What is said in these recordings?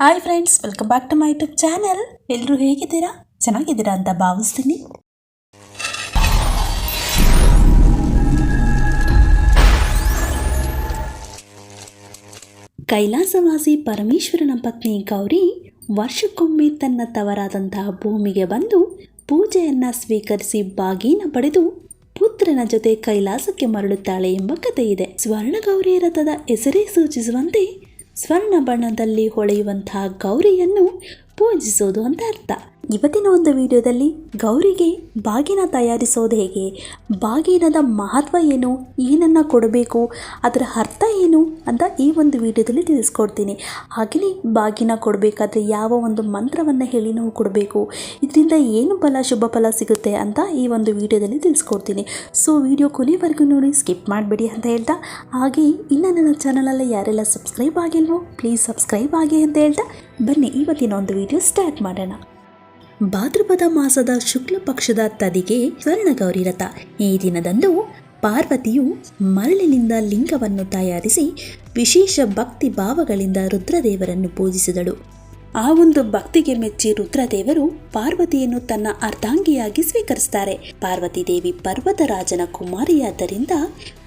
Hi friends welcome back to my YouTube channel ಎಲ್ಲರೂ ಹೇಗಿದ್ದೀರಾ? ಚೆನ್ನಾಗಿದ್ದೀರಾ ಅಂತ ಭಾವಿಸ್ತೀನಿ. ಕೈಲಾಸವಾಸಿ ಪರಮೇಶ್ವರನ ಪತ್ನಿ ಗೌರಿ ವರ್ಷಕ್ಕೊಮ್ಮೆ ತನ್ನ ತವರಾದಂತಹ ಭೂಮಿಗೆ ಬಂದು ಪೂಜೆಯನ್ನು ಸ್ವೀಕರಿಸಿ ಬಾಗಿನ ಪಡೆದು ಪುತ್ರನ ಜೊತೆ ಕೈಲಾಸಕ್ಕೆ ಮರಳುತ್ತಾಳೆ ಎಂಬ ಕಥೆ ಇದೆ ಸ್ವರ್ಣಗೌರಿ ರಥದ ಹೆಸರೇ ಸೂಚಿಸುವಂತೆ ಸ್ವರ್ಣ ಬಣ್ಣದಲ್ಲಿ ಹೊಳೆಯುವಂತಹ ಗೌರಿಯನ್ನು ಪೂಜಿಸೋದು ಅಂತ ಅರ್ಥ. ಇವತ್ತಿನ ಒಂದು ವಿಡಿಯೋದಲ್ಲಿ ಗೌರಿಗೆ ಬಾಗಿನ ತಯಾರಿಸೋದು ಹೇಗೆ? ಬಾಗಿನದ ಮಹತ್ವ ಏನು? ಏನನ್ನು ಕೊಡಬೇಕು? ಅದರ ಅರ್ಥ ಏನು ಅಂತ ಈ ಒಂದು ವಿಡಿಯೋದಲ್ಲಿ ತಿಳಿಸ್ಕೊಡ್ತೀನಿ. ಹಾಗೆಯೇ ಬಾಗಿನ ಕೊಡಬೇಕಾದ್ರೆ ಯಾವ ಒಂದು ಮಂತ್ರವನ್ನು ಹೇಳಿ ನಾವು ಕೊಡಬೇಕು? ಇದರಿಂದ ಏನು ಫಲ, ಶುಭ ಫಲ ಸಿಗುತ್ತೆ ಅಂತ ಈ ಒಂದು ವಿಡಿಯೋದಲ್ಲಿ ತಿಳಿಸ್ಕೊಡ್ತೀನಿ. ಸೊ ವಿಡಿಯೋ ಕೊನೆವರೆಗೂ ನೋಡಿ, ಸ್ಕಿಪ್ ಮಾಡಬೇಡಿ ಅಂತ ಹೇಳ್ತಾ ಹಾಗೆ ಇನ್ನು ನನ್ನ ಚಾನಲಲ್ಲಿ ಯಾರೆಲ್ಲ ಸಬ್ಸ್ಕ್ರೈಬ್ ಆಗಿಲ್ವೋ ಪ್ಲೀಸ್ ಸಬ್ಸ್ಕ್ರೈಬ್ ಆಗಿ ಅಂತ ಹೇಳ್ತಾ, ಬನ್ನಿ, ಇವತ್ತಿನ ಒಂದು ವಿಡಿಯೋ ಸ್ಟಾರ್ಟ್ ಮಾಡೋಣ. ಭಾದ್ರಪದ ಮಾಸದ ಶುಕ್ಲ ಪಕ್ಷದ ತದಿಗೆ ಸ್ವರ್ಣಗೌರಿ ರಥ ಈ ದಿನದಂದು ಪಾರ್ವತಿಯು ಮರಳಿನಿಂದ ಲಿಂಗವನ್ನು ತಯಾರಿಸಿ ವಿಶೇಷ ಭಕ್ತಿ ಭಾವಗಳಿಂದ ರುದ್ರದೇವರನ್ನು ಪೂಜಿಸಿದಳು. ಆ ಒಂದು ಭಕ್ತಿಗೆ ಮೆಚ್ಚಿ ರುದ್ರದೇವರು ಪಾರ್ವತಿಯನ್ನು ತನ್ನ ಅರ್ಧಾಂಗಿಯಾಗಿ ಸ್ವೀಕರಿಸುತ್ತಾರೆ ಪಾರ್ವತಿ ದೇವಿ ಪರ್ವತರಾಜನ ಕುಮಾರಿಯಾದ್ದರಿಂದ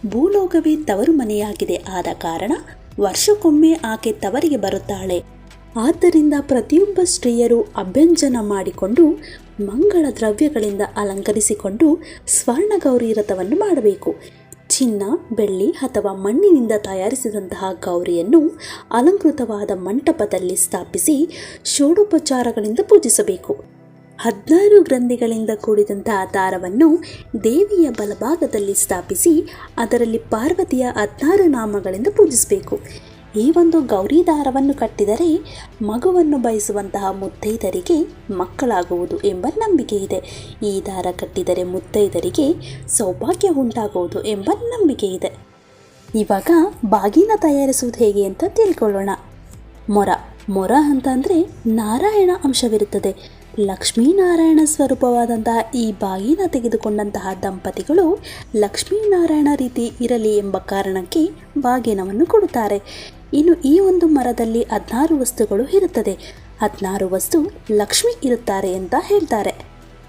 ಭೂಲೋಕವೇ ತವರು ಮನೆಯಾಗಿದೆ ಆದ ಕಾರಣ ವರ್ಷಕ್ಕೊಮ್ಮೆ ಆಕೆ ತವರಿಗೆ ಬರುತ್ತಾಳೆ. ಆದ್ದರಿಂದ ಪ್ರತಿಯೊಬ್ಬ ಸ್ತ್ರೀಯರು ಅಭ್ಯಂಜನ ಮಾಡಿಕೊಂಡು ಮಂಗಳ ದ್ರವ್ಯಗಳಿಂದ ಅಲಂಕರಿಸಿಕೊಂಡು ಸ್ವರ್ಣಗೌರಿ ರಥವನ್ನು ಮಾಡಬೇಕು. ಚಿನ್ನ, ಬೆಳ್ಳಿ ಅಥವಾ ಮಣ್ಣಿನಿಂದ ತಯಾರಿಸಿದಂತಹ ಗೌರಿಯನ್ನು ಅಲಂಕೃತವಾದ ಮಂಟಪದಲ್ಲಿ ಸ್ಥಾಪಿಸಿ ಷೋಡೋಪಚಾರಗಳಿಂದ ಪೂಜಿಸಬೇಕು. ಹದಿನಾರು ಗ್ರಂಥಿಗಳಿಂದ ಕೂಡಿದಂತಹ ದಾರವನ್ನು ದೇವಿಯ ಬಲಭಾಗದಲ್ಲಿ ಸ್ಥಾಪಿಸಿ ಅದರಲ್ಲಿ ಪಾರ್ವತಿಯ ಹದಿನಾರು ನಾಮಗಳಿಂದ ಪೂಜಿಸಬೇಕು. ಈ ಒಂದು ಗೌರಿ ದಾರವನ್ನು ಕಟ್ಟಿದರೆ ಮಗುವನ್ನು ಬಯಸುವಂತಹ ಮುತ್ತೈದರಿಗೆ ಮಕ್ಕಳಾಗುವುದು ಎಂಬ ನಂಬಿಕೆ ಇದೆ. ಈ ದಾರ ಕಟ್ಟಿದರೆ ಮುತ್ತೈದರಿಗೆ ಸೌಭಾಗ್ಯ ಉಂಟಾಗುವುದು ಎಂಬ ನಂಬಿಕೆ ಇದೆ. ಇವಾಗ ಬಾಗಿನ ತಯಾರಿಸುವುದು ಹೇಗೆ ಅಂತ ತಿಳ್ಕೊಳ್ಳೋಣ. ಮೊರ ಮೊರ ಅಂತಂದರೆ ನಾರಾಯಣ ಅಂಶವಿರುತ್ತದೆ. ಲಕ್ಷ್ಮೀನಾರಾಯಣ ಸ್ವರೂಪವಾದಂತಹ ಈ ಬಾಗಿನ ತೆಗೆದುಕೊಂಡಂತಹ ದಂಪತಿಗಳು ಲಕ್ಷ್ಮೀನಾರಾಯಣ ರೀತಿ ಇರಲಿ ಎಂಬ ಕಾರಣಕ್ಕೆ ಬಾಗಿನವನ್ನು ಕೊಡುತ್ತಾರೆ. ಇನ್ನು ಈ ಒಂದು ಮರದಲ್ಲಿ ಹದಿನಾರು ವಸ್ತುಗಳು ಇರುತ್ತದೆ. ಹದಿನಾರು ವಸ್ತು ಲಕ್ಷ್ಮಿ ಇರುತ್ತಾರೆ ಅಂತ ಹೇಳ್ತಾರೆ.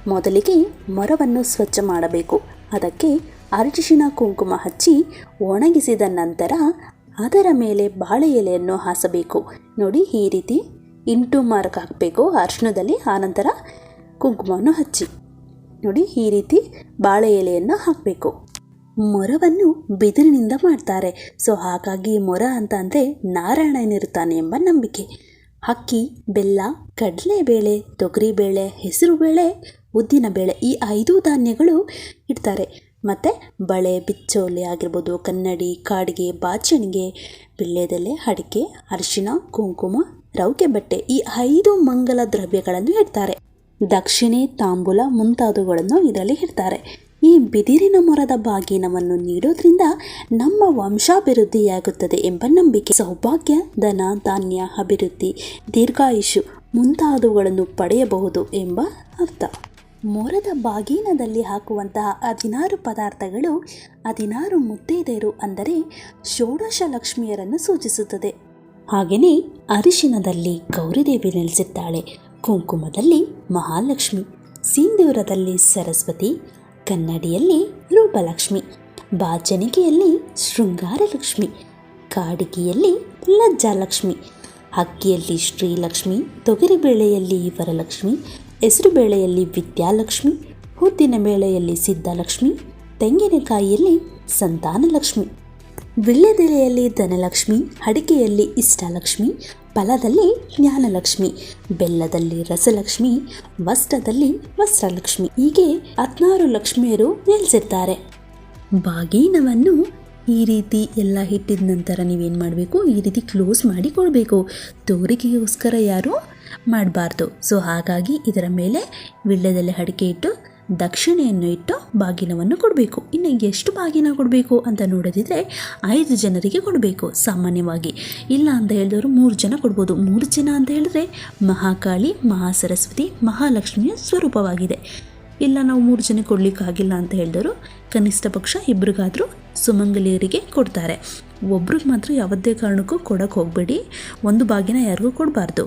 ಮೊದಲಿಗೆ ಮರವನ್ನು ಸ್ವಚ್ಛ ಮಾಡಬೇಕು. ಅದಕ್ಕೆ ಅರಿಶಿನ ಕುಂಕುಮ ಹಚ್ಚಿ ಒಣಗಿಸಿದ ನಂತರ ಅದರ ಮೇಲೆ ಬಾಳೆ ಎಲೆಯನ್ನು ಹಾಸಬೇಕು. ನೋಡಿ ಈ ರೀತಿ ಇಂಟು ಮಾರ್ಕ್ ಹಾಕಬೇಕು. ಅರ್ಶನದಲ್ಲಿ ಆನಂತರ ಕುಂಕುಮವನ್ನು ಹಚ್ಚಿ. ನೋಡಿ, ಈ ರೀತಿ ಬಾಳೆ ಎಲೆಯನ್ನು ಹಾಕಬೇಕು. ಮೊರವನ್ನು ಬಿದಿರಿನಿಂದ ಮಾಡ್ತಾರೆ. ಸೊ, ಹಾಗಾಗಿ ಮೊರ ಅಂತ ಅಂದರೆ ನಾರಾಯಣನಿರುತ್ತಾನೆ ಎಂಬ ನಂಬಿಕೆ. ಅಕ್ಕಿ, ಬೆಲ್ಲ, ಕಡಲೆಬೇಳೆ, ತೊಗರಿಬೇಳೆ, ಹೆಸರುಬೇಳೆ, ಉದ್ದಿನಬೇಳೆ ಈ ಐದು ಧಾನ್ಯಗಳು ಇಡ್ತಾರೆ. ಮತ್ತು ಬಳೆ, ಬಿಚ್ಚೋಲೆ ಆಗಿರ್ಬೋದು, ಕನ್ನಡಿ, ಕಾಡಿಗೆ, ಬಾಚಣಿಗೆ, ಬಿಳ್ಳೆದೆಲೆ, ಅಡಿಕೆ ಅರಿಶಿನ ಕುಂಕುಮ ರೌಕೆ ಬಟ್ಟೆ ಈ ಐದು ಮಂಗಲ ದ್ರವ್ಯಗಳನ್ನು ಇಡ್ತಾರೆ. ದಕ್ಷಿಣೆ, ತಾಂಬೂಲ ಮುಂತಾದವುಗಳನ್ನು ಇದರಲ್ಲಿ ಇಡ್ತಾರೆ. ಈ ಬಿದಿರಿನ ಮರದ ಬಾಗಿನವನ್ನು ನೀಡೋದ್ರಿಂದ ನಮ್ಮ ವಂಶಾಭಿವೃದ್ಧಿಯಾಗುತ್ತದೆ ಎಂಬ ನಂಬಿಕೆ. ಸೌಭಾಗ್ಯ ದನ ಧಾನ್ಯ, ಅಭಿವೃದ್ಧಿ, ದೀರ್ಘಾಯುಷು ಮುಂತಾದವುಗಳನ್ನು ಪಡೆಯಬಹುದು ಎಂಬ ಅರ್ಥ. ಮೊರದ ಬಾಗಿನದಲ್ಲಿ ಹಾಕುವಂತಹ ಹದಿನಾರು ಪದಾರ್ಥಗಳು ಹದಿನಾರು ಮುತ್ತೈದೆಯರು ಅಂದರೆ ಷೋಡಶ ಲಕ್ಷ್ಮಿಯರನ್ನು ಸೂಚಿಸುತ್ತದೆ. ಹಾಗೆಯೇ ಅರಿಶಿನದಲ್ಲಿ ಗೌರಿದೇವಿ ನೆಲೆಸಿದ್ದಾಳೆ. ಕುಂಕುಮದಲ್ಲಿ ಮಹಾಲಕ್ಷ್ಮಿ, ಸಿಂಧೂರದಲ್ಲಿ ಸರಸ್ವತಿ, ಕನ್ನಡಿಯಲ್ಲಿ ರೂಪಲಕ್ಷ್ಮಿ, ಬಾಚಣಿಗೆಯಲ್ಲಿ ಶೃಂಗಾರಲಕ್ಷ್ಮಿ, ಕಾಡಿಗೆಯಲ್ಲಿ ಲಜ್ಜಾಲಕ್ಷ್ಮಿ ಅಕ್ಕಿಯಲ್ಲಿ ಶ್ರೀಲಕ್ಷ್ಮಿ, ತೊಗರಿಬೇಳೆಯಲ್ಲಿ ವರಲಕ್ಷ್ಮಿ, ಹೆಸರುಬೇಳೆಯಲ್ಲಿ ವಿದ್ಯಾಲಕ್ಷ್ಮಿ ಉದ್ದಿನ ಬೇಳೆಯಲ್ಲಿ ಸಿದ್ಧಲಕ್ಷ್ಮಿ, ತೆಂಗಿನಕಾಯಿಯಲ್ಲಿ ಸಂತಾನಲಕ್ಷ್ಮಿ. ವಿಳ್ಳೆದೆಲೆಯಲ್ಲಿ ಧನಲಕ್ಷ್ಮಿ ಅಡಿಕೆಯಲ್ಲಿ ಇಷ್ಟಲಕ್ಷ್ಮಿ, ಫಲದಲ್ಲಿ ಜ್ಞಾನಲಕ್ಷ್ಮಿ, ಬೆಲ್ಲದಲ್ಲಿ ರಸಲಕ್ಷ್ಮಿ, ವಸ್ತ್ರದಲ್ಲಿ ವಸ್ತ್ರಲಕ್ಷ್ಮಿ. ಹೀಗೆ ಹದಿನಾರು ಲಕ್ಷ್ಮಿಯರು ನೆಲೆಸಿರ್ತಾರೆ ಬಾಗಿನವನ್ನು ಈ ರೀತಿ ಎಲ್ಲ ಇಟ್ಟಿದ ನಂತರ ನೀವೇನು ಮಾಡಬೇಕು? ಈ ರೀತಿ ಕ್ಲೋಸ್ ಮಾಡಿ ಕೊಡಬೇಕು. ತೋರಿಕೆಗೋಸ್ಕರ ಯಾರು ಮಾಡಬಾರ್ದು. ಸೊ ಹಾಗಾಗಿ ಇದರ ಮೇಲೆ ವಿಳ್ಳೆದೆಲೆ ಅಡಿಕೆ ಇಟ್ಟು ದಕ್ಷಿಣೆಯನ್ನು ಇಟ್ಟು ಬಾಗಿನವನ್ನು ಕೊಡಬೇಕು. ಇನ್ನು ಎಷ್ಟು ಬಾಗಿನ ಕೊಡಬೇಕು ಅಂತ ನೋಡೋದಿದ್ರೆ ಐದು ಜನರಿಗೆ ಕೊಡಬೇಕು ಸಾಮಾನ್ಯವಾಗಿ. ಇಲ್ಲ ಅಂತ ಹೇಳಿದವರು ಮೂರು ಜನ ಕೊಡ್ಬೋದು. ಮೂರು ಜನ ಅಂತ ಹೇಳಿದ್ರೆ ಮಹಾಕಾಳಿ, ಮಹಾಸರಸ್ವತಿ, ಮಹಾಲಕ್ಷ್ಮಿಯ ಸ್ವರೂಪವಾಗಿದೆ. ಇಲ್ಲ ನಾವು ಮೂರು ಜನ ಕೊಡಲಿಕ್ಕಾಗಿಲ್ಲ ಅಂತ ಹೇಳಿದವರು ಕನಿಷ್ಠ ಪಕ್ಷ ಇಬ್ಬರಿಗಾದರೂ ಸುಮಂಗಲಿಯರಿಗೆ ಕೊಡ್ತಾರೆ. ಒಬ್ರಿಗೆ ಮಾತ್ರ ಯಾವುದೇ ಕಾರಣಕ್ಕೂ ಕೊಡೋಕೆ ಹೋಗಬೇಡಿ. ಒಂದು ಬಾಗಿನ ಯಾರಿಗೂ ಕೊಡಬಾರ್ದು.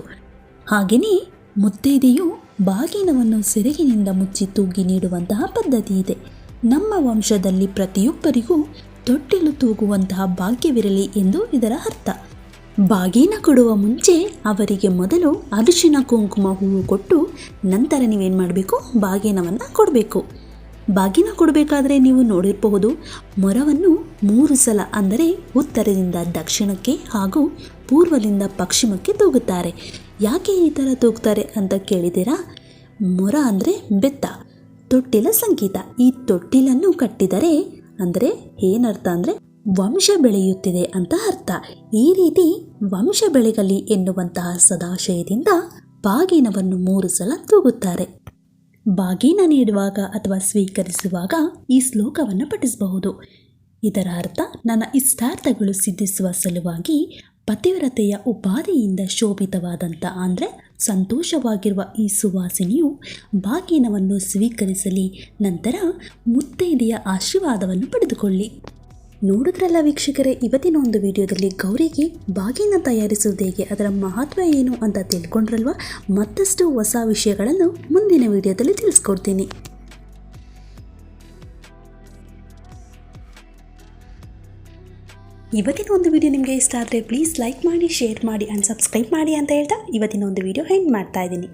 ಹಾಗೆಯೇ ಮುತ್ತೈದೆಯು ಬಾಗಿನವನ್ನು ಸೆರಗಿನಿಂದ ಮುಚ್ಚಿ ತೂಗಿ ನೀಡುವಂತಹ ಪದ್ಧತಿ ಇದೆ. ನಮ್ಮ ವಂಶದಲ್ಲಿ ಪ್ರತಿಯೊಬ್ಬರಿಗೂ ತೊಟ್ಟಿಲು ತೂಗುವಂತಹ ಭಾಗ್ಯವಿರಲಿ ಎಂದು ಇದರ ಅರ್ಥ. ಬಾಗಿನ ಕೊಡುವ ಮುಂಚೆ ಅವರಿಗೆ ಮೊದಲು ಅರಿಶಿನ ಕುಂಕುಮ ಹೂವು ಕೊಟ್ಟು ನಂತರ ನೀವೇನು ಮಾಡಬೇಕು? ಬಾಗಿನವನ್ನು ಕೊಡಬೇಕು. ಬಾಗಿನ ಕೊಡಬೇಕಾದ್ರೆ ನೀವು ನೋಡಿರಬಹುದು, ಮೊರವನ್ನು ಮೂರು ಸಲ ಅಂದರೆ ಉತ್ತರದಿಂದ ದಕ್ಷಿಣಕ್ಕೆ ಹಾಗೂ ಪೂರ್ವದಿಂದ ಪಶ್ಚಿಮಕ್ಕೆ ತೂಗುತ್ತಾರೆ. ಯಾಕೆ ಈ ಥರ ತೂಗ್ತಾರೆ ಅಂತ ಕೇಳಿದ್ದೀರಾ? ಮೊರ ಅಂದರೆ ಬೆತ್ತ. ತೊಟ್ಟಿಲ ಸಂಗೀತ ಈ ತೊಟ್ಟಿಲನ್ನು ಕಟ್ಟಿದರೆ ಅಂದರೆ ಏನರ್ಥ ಅಂದರೆ ವಂಶ ಬೆಳೆಯುತ್ತಿದೆ ಅಂತ ಅರ್ಥ. ಈ ರೀತಿ ವಂಶ ಬೆಳೆಗಲಿ ಎನ್ನುವಂತಹ ಸದಾಶಯದಿಂದ ಬಾಗಿನವನ್ನು ಮೂರು ಸಲ ತೂಗುತ್ತಾರೆ. ಬಾಗಿನ ನೀಡುವಾಗ ಅಥವಾ ಸ್ವೀಕರಿಸುವಾಗ ಈ ಶ್ಲೋಕವನ್ನು ಪಠಿಸಬಹುದು. ಇದರ ಅರ್ಥ ನನ್ನ ಇಷ್ಟಾರ್ಥಗಳು ಸಿದ್ಧಿಸುವ ಸಲುವಾಗಿ ಪತಿವ್ರತೆಯ ಉಪಾಧಿಯಿಂದ ಶೋಭಿತವಾದಂಥ ಅಂದರೆ ಸಂತೋಷವಾಗಿರುವ ಈ ಸುವಾಸಿನಿಯು ಬಾಗಿನವನ್ನು ಸ್ವೀಕರಿಸಲಿ, ನಂತರ ಮುತ್ತೈದೆಯ ಆಶೀರ್ವಾದವನ್ನು ಪಡೆದುಕೊಳ್ಳಿ. ನೋಡಿದ್ರಲ್ಲ ವೀಕ್ಷಕರೇ, ಇವತ್ತಿನ ಒಂದು ವಿಡಿಯೋದಲ್ಲಿ ಗೌರಿಗೆ ಬಾಗಿನ ತಯಾರಿಸುವುದು ಹೇಗೆ, ಅದರ ಮಹತ್ವ ಏನು ಅಂತ ತಿಳ್ಕೊಂಡ್ರಲ್ವ? ಮತ್ತಷ್ಟು ಹೊಸ ವಿಷಯಗಳನ್ನು ಮುಂದಿನ ವಿಡಿಯೋದಲ್ಲಿ ತಿಳಿಸ್ಕೊಡ್ತೀನಿ. ಇವತ್ತಿನ ಒಂದು ವಿಡಿಯೋ ನಿಮಗೆ ಇಷ್ಟ ಆದರೆ ಪ್ಲೀಸ್ ಲೈಕ್ ಮಾಡಿ ಶೇರ್ ಮಾಡಿ ಆ್ಯಂಡ್ ಸಬ್ಸ್ಕ್ರೈಬ್ ಮಾಡಿ ಅಂತ ಹೇಳ್ತಾ ಇವತ್ತಿನ ಒಂದು ವಿಡಿಯೋ ಎಂಡ್ ಮಾಡ್ತಾ ಇದ್ದೀನಿ.